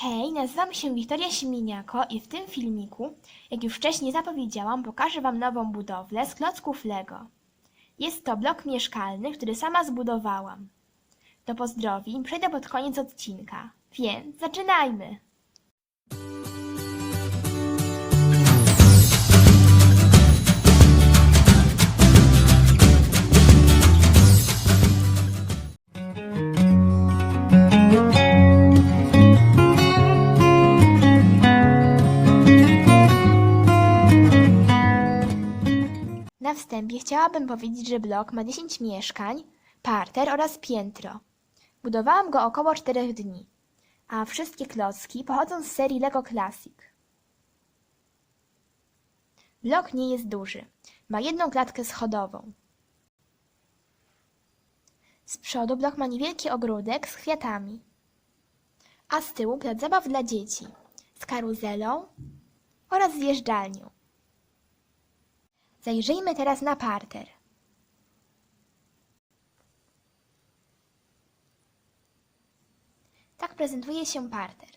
Hej, nazywam się Wiktoria Siemieniako i w tym filmiku, jak już wcześniej zapowiedziałam, pokażę Wam nową budowlę z klocków Lego. Jest to blok mieszkalny, który sama zbudowałam. Do pozdrowień przejdę pod koniec odcinka, więc zaczynajmy! Wstępie chciałabym powiedzieć, że blok ma 10 mieszkań, parter oraz piętro. Budowałam go około 4 dni, a wszystkie klocki pochodzą z serii Lego Classic. Blok nie jest duży. Ma jedną klatkę schodową. Z przodu blok ma niewielki ogródek z kwiatami, a z tyłu plac zabaw dla dzieci z karuzelą oraz zjeżdżalnią. Zajrzyjmy teraz na parter. Tak prezentuje się parter.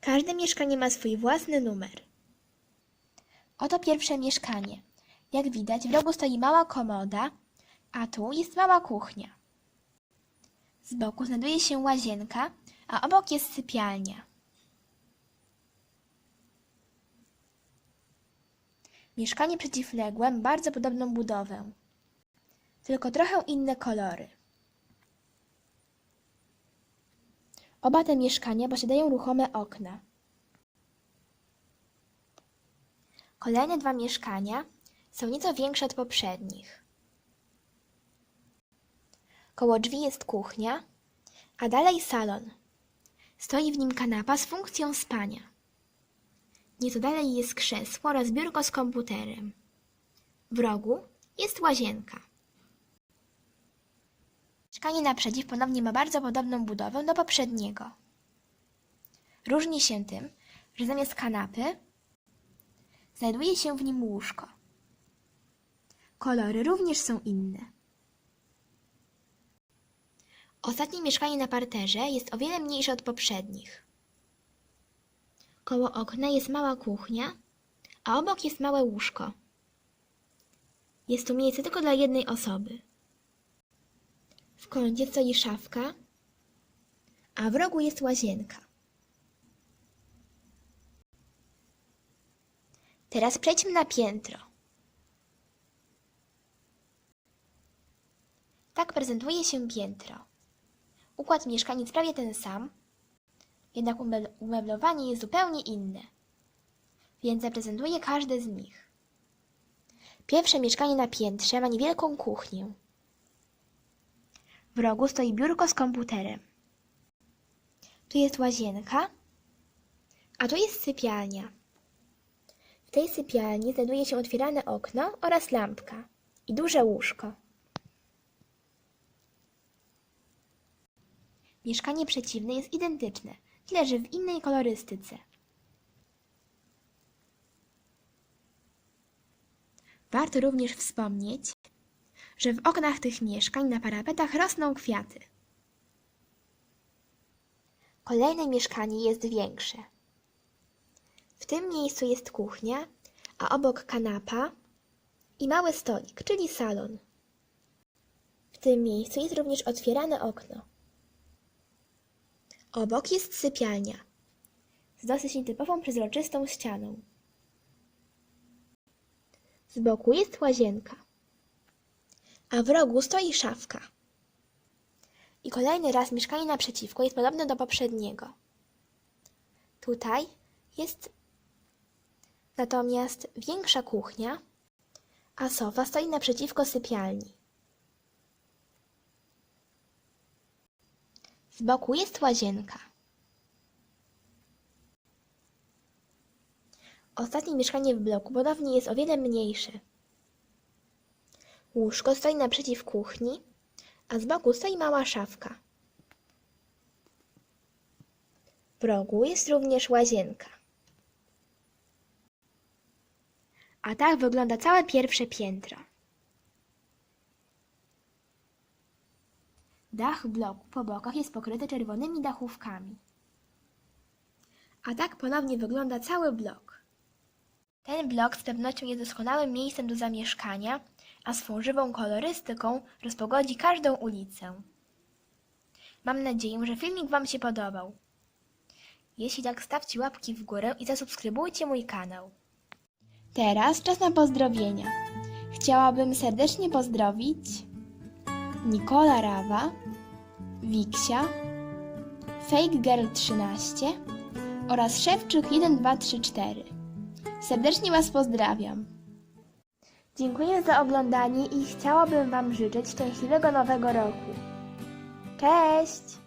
Każde mieszkanie ma swój własny numer. Oto pierwsze mieszkanie. Jak widać, w rogu stoi mała komoda, a tu jest mała kuchnia. Z boku znajduje się łazienka, a obok jest sypialnia. Mieszkanie przeciwległe ma bardzo podobną budowę, tylko trochę inne kolory. Oba te mieszkania posiadają ruchome okna. Kolejne dwa mieszkania są nieco większe od poprzednich. Koło drzwi jest kuchnia, a dalej salon. Stoi w nim kanapa z funkcją spania. Nieco dalej jest krzesło oraz biurko z komputerem. W rogu jest łazienka. Mieszkanie naprzeciw ponownie ma bardzo podobną budowę do poprzedniego. Różni się tym, że zamiast kanapy znajduje się w nim łóżko. Kolory również są inne. Ostatnie mieszkanie na parterze jest o wiele mniejsze od poprzednich. Koło okna jest mała kuchnia, a obok jest małe łóżko. Jest tu miejsce tylko dla jednej osoby. W kącie stoi szafka, a w rogu jest łazienka. Teraz przejdźmy na piętro. Tak prezentuje się piętro. Układ mieszkań jest prawie ten sam, jednak umebl- umeblowanie jest zupełnie inne, więc zaprezentuję każde z nich. Pierwsze mieszkanie na piętrze ma niewielką kuchnię. W rogu stoi biurko z komputerem. Tu jest łazienka, a tu jest sypialnia. W tej sypialni znajduje się otwierane okno oraz lampka i duże łóżko. Mieszkanie przeciwne jest identyczne, tyle że w innej kolorystyce. Warto również wspomnieć, że w oknach tych mieszkań na parapetach rosną kwiaty. Kolejne mieszkanie jest większe. W tym miejscu jest kuchnia, a obok kanapa i mały stolik, czyli salon. W tym miejscu jest również otwierane okno. Obok jest sypialnia z dosyć nietypową przezroczystą ścianą. Z boku jest łazienka, a w rogu stoi szafka. I kolejny raz mieszkanie naprzeciwko jest podobne do poprzedniego. Tutaj jest natomiast większa kuchnia, a sofa stoi naprzeciwko sypialni. Z boku jest łazienka. Ostatnie mieszkanie w bloku podobnie jest o wiele mniejsze. Łóżko stoi naprzeciw kuchni, a z boku stoi mała szafka. W rogu jest również łazienka. A tak wygląda całe pierwsze piętro. Dach bloku po bokach jest pokryty czerwonymi dachówkami. A tak ponownie wygląda cały blok. Ten blok z pewnością jest doskonałym miejscem do zamieszkania, a swą żywą kolorystyką rozpogodzi każdą ulicę. Mam nadzieję, że filmik Wam się podobał. Jeśli tak, stawcie łapki w górę i zasubskrybujcie mój kanał. Teraz czas na pozdrowienia. Chciałabym serdecznie pozdrowić Nikola Rawa, Wiksia, Fake Girl 13 oraz Szewczyk 1234. Serdecznie Was pozdrawiam. Dziękuję za oglądanie i chciałabym Wam życzyć szczęśliwego nowego roku. Cześć!